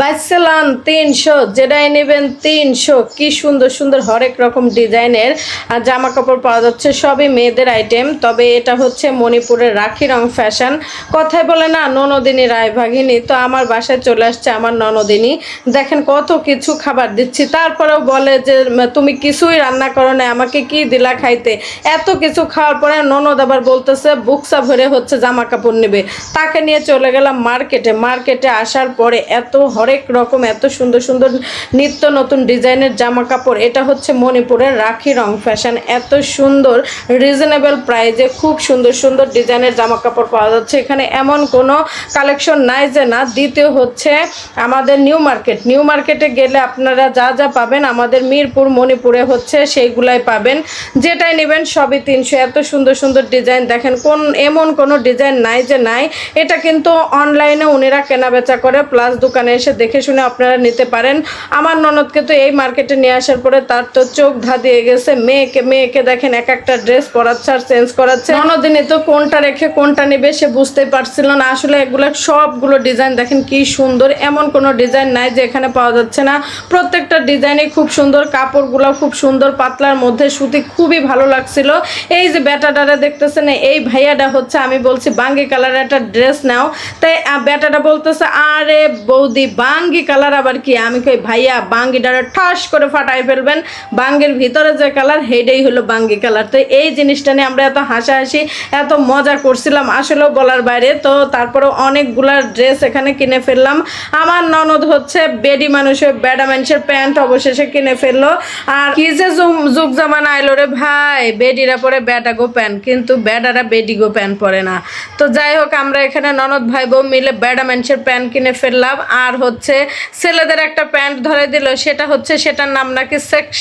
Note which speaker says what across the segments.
Speaker 1: বাইসালান তিনশো যেটাই নেবেন তিনশো। কি সুন্দর সুন্দর হরেক রকম ডিজাইনের জামা কাপড় পাওয়া যাচ্ছে সবই মেয়েদের আইটেম। তবে এটা হচ্ছে মণিপুরের রাখি রং ফ্যাশন। কথায় বলে না, ননদিনী রায়ভাগিনী তো আমার বাসায় চলে আসছে আমার ননদিনী। দেখেন কত কিছু খাবার দিচ্ছি। তারপরেও বলে যে, তুমি কিছুই রান্না করো না আমাকে কি দিলা খাইতে? এত কিছু খাওয়ার পরে ননদ আবার বলতেছে, বুকসা ভরে হচ্ছে জামা কাপড় নেবে। তাকে নিয়ে চলে গেলাম মার্কেটে। মার্কেটে আসার পরে এত হরেক রকম, এত সুন্দর সুন্দর নিত্য নতুন ডিজাইনের জামা কাপড় এটা হচ্ছে মণিপুরের রাখি রং ফ্যাশন। এত সুন্দর রিজনেবল প্রাইজে খুব সুন্দর সুন্দর ডিজাইনের জামা কাপড় পাওয়া যাচ্ছে। এখানে এমন কোনো কালেকশন নাই যে না, দ্বিতীয় হচ্ছে আমাদের নিউ মার্কেট। নিউ মার্কেটে গেলে আপনারা যা যা পাবেন, আমাদের মিরপুর, মণিপুরে হচ্ছে সেইগুলাই পাবেন। যেটাই নেবেন সবই তিনশো। এত সুন্দর সুন্দর ডিজাইন দেখেন, কোন, এমন কোনো ডিজাইন নাই যে নাই। এটা কিন্তু অনলাইনে উনিরা কেনা বেচা করে প্লাস দোকানে এসে দেখে শুনে আপনারা নিতে পারেন। আমার ননদকে তো এই মার্কেটে নিয়ে আসার পরে তার তো চোখ ধা দিয়ে গেছে। মেয়েকে মেয়েকে দেখেন এক একটা ড্রেস পরাচ্ছে আর চেঞ্জ করাচ্ছে। ননদিনে তো কোনটা রেখে কোনটা নেবে সে বুঝতেই পারছিল না। আসলে এগুলো সবগুলো ডিজাইন দেখেন কি সুন্দর। এমন কোনো ডিজাইন নাই যে এখানে পাওয়া যাচ্ছে না। প্রত্যেকটা ডিজাইনই খুব সুন্দর। কাপড়গুলো খুব সুন্দর। পাতলার মধ্যে সুতি খুবই ভালো লাগছিল। এই যে ব্যাটাটারে দেখতেছেন, এই ভাইয়াটা হচ্ছে, আমি বলছি, বাঙ্গি কালারের একটা ড্রেস নাও। তাই ব্যাটাটা বলতেছে, আরে বৌদি বাঙ্গি কালার আবার কি? আমি কই, ভাইয়া বাঙ্গিটারে ঠাস করে ফাটাই ফেলবেন। বাঙ্গির ভিতরে যে কালার, হেডেই হলো বাঙ্গি কালার। তো এই জিনিসটা নিয়ে আমরা এত হাসাহাসি, এত মজা করছিলাম আসলেও বলার বাইরে। তো তারপরে অনেকগুলা ড্রেস এখানে কিনে ফেললাম। আমার ননদ হচ্ছে বেডি মানুষের বেডা মানুষের প্যান্ট অবশেষে কিনে ফেলল। আর কি যে যুগ- জামানা আইলো রে ভাই, বেডিরা পরে বেডা গো প্যান্ট, কিন্তু বেডারা বেডি গো প্যান্ট পরে না। তো যাই হোক, আমরা এখানে ননদ ভাই বউ মিলে বেডা মানুষের প্যান্ট কিনে ফেললাম। আর হচ্ছে ছেলেদের একটা প্যান্ট ধরে দিল, সেটা হচ্ছে সেটার নাম নাকি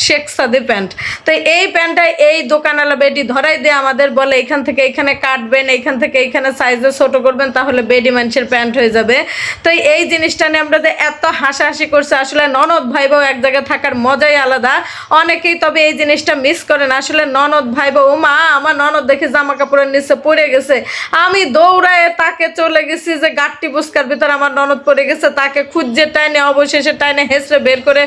Speaker 1: শেখ সাদি প্যান্ট। তো এই প্যান্টটা এই দোকানওয়ালা বেডি ধরাই দিয়ে আমাদের বলে, এখান থেকে এখানে কাটবেন এইখান থেকে এইখানে সাইজে ছোট করবেন, তাহলে বেডি মানুষের প্যান্ট হয়ে যাবে। তো এই জিনিসটা নিয়ে আমরা যে এত হাসাহাসি করছে, আসলে ননদ ভাই বউ এক জায়গায় থাকার মজাই আলাদা। অনেকেই তবে এই জিনিসটা মিস করেন আসলে ননদ ভাই বউ মা, আমার ননদ দেখে জামা কাপড়ের নিচে পড়ে গেছে। আমি দৌড়ায় তাকে চলে গেছি যে গাট্টি বুস্কার ভিতরে আমার ননদ পড়ে গেছে তাকে খুঁজে টাইনে অবশেষে টাইনে হেসড়ে বের করে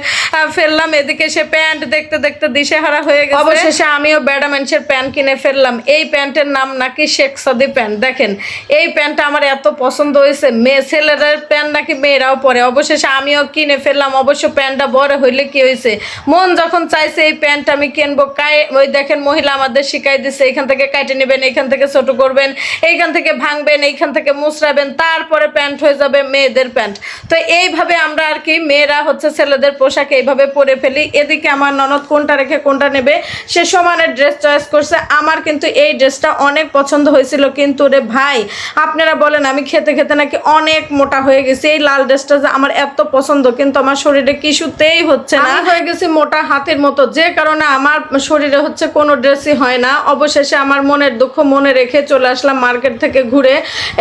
Speaker 1: ফেললাম। এদিকে সে প্যান্ট দেখতে দেখতে দিশেহারা হয়ে গেছে। অবশেষে আমিও ব্যাডা মানুষের প্যান্ট কিনে ফেললাম। এই প্যান্টের নাম নাকি শেখ সাদি প্যান্ট। দেখেন, এই প্যান্টটা আমার এত পছন্দ হয়েছে। মেয়ে, ছেলেদের প্যান্ট নাকি মেয়েরাও পরে। অবশেষে আমিও কিনে ফেললাম। অবশ্য প্যান্টটা বড় হইলে কি হয়েছে? মন যখন চাইছে এই প্যান্ট আমি কিনবো কাই ওই দেখেন মহিলা আমাদের শিখাই দিচ্ছে এখান থেকে কাটে নেবেন, এখান থেকে ছোট করবেন, এইখান থেকে ভাঙবেন, এইখান থেকে মুচড়াবেন, তারপরে প্যান্ট হয়ে যাবে মেয়েদের প্যান্ট। তো এইভাবে আমরা আর কি মেয়েরা হচ্ছে ছেলেদের পোশাক এইভাবে পরে ফেলি। এদিকে আমার ননদ কোনটা রেখে কোনটা নেবে, সে সমানের ড্রেস চয়েস করছে। আমার কিন্তু এই ড্রেসটা অনেক পছন্দ হয়েছিল কিন্তু রে ভাই, আপনারা বলেন আমি খেতে খেতে নাকি অনেক মোটা হয়ে গেছি। এই লাল ড্রেসটা যে আমার এত পছন্দ কিন্তু আমার শরীরে কিছুতেই হচ্ছে না। হয়ে গেছি মোটা হাতের মতো, যে কারণে আমার শরীরে হচ্ছে কোনো ড্রেসই হয় না। অবশেষে আমার মনের দুঃখ মনে রেখে চলে আসলাম মার্কেট থেকে ঘুরে।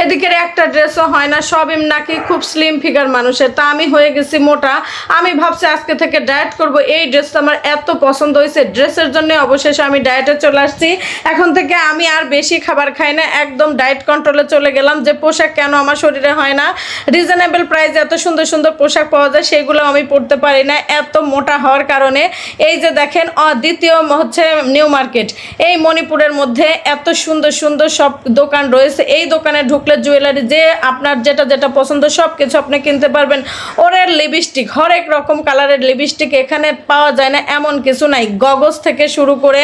Speaker 1: এদিকের একটা ড্রেসও হয় না সবই নাকি খুব স্লিম ফিগার মানুষের। তা আমি হয়ে গেছি মোটা। আমি ভাবছি আজকে থেকে ডায়েট করব। এই ড্রেসটা আমার এত পছন্দ হয়েছে। ড্রেসের জন্য অবশেষে আমি ডায়েটে চলে আসছি। এখন থেকে আমি আর বেশি খাবার খাই না। একদম ডায়েট কন্ট্রোলে চলে গেলাম যে পোশাক কেন আমার শরীরে হয় না। রিজনেবল প্রাইসে এত সুন্দর সুন্দর পোশাক পাওয়া যায়, সেগুলো আমি পরতে পারি না এত মোটা হওয়ার কারণে। এই যে দেখেন দ্বিতীয় হচ্ছে নিউ মার্কেট এই মণিপুরের মধ্যে এত সুন্দর সুন্দর সব দোকান রয়েছে। এই দোকানে ঢুকলে জুয়েলারি যে আপনার যেটা যেটা পছন্দ সব কিছু আপনি কিনতে পারবেন। ওরের লিপস্টিক, হরেক রকম কালারের লিপস্টিক এখানে পাওয়া যায় না, এমন কিছু নাই। গগজ থেকে শুরু করে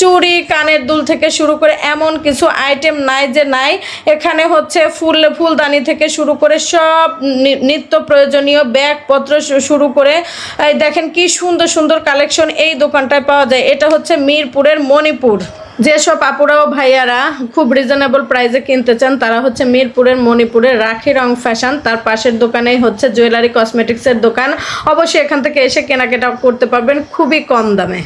Speaker 1: চুড়ি, কানের দুল থেকে শুরু করে এমন কিছু আইটেম নাই যে নাই। এখানে হচ্ছে ফুল, ফুলদানি থেকে শুরু করে সব নিত্য প্রয়োজনীয় ব্যাগপত্র শুরু করে দেখেন কি সুন্দর সুন্দর কালেকশন এই দোকানটায় পাওয়া যায়। এটা হচ্ছে মিরপুরের মণিপুর। যেসব আপুরা ও ভাইয়ারা খুব রিজনেবল প্রাইসে কিনতে চান, তারা হচ্ছে মিরপুরের, মণিপুরের রাখি রং ফ্যাশন তার পাশের দোকানেই হচ্ছে জুয়েলারি কসমেটিক্সের দোকান। অবশ্যই এখান থেকে এসে কেনাকাটা করতে পারবেন খুবই কম দামে।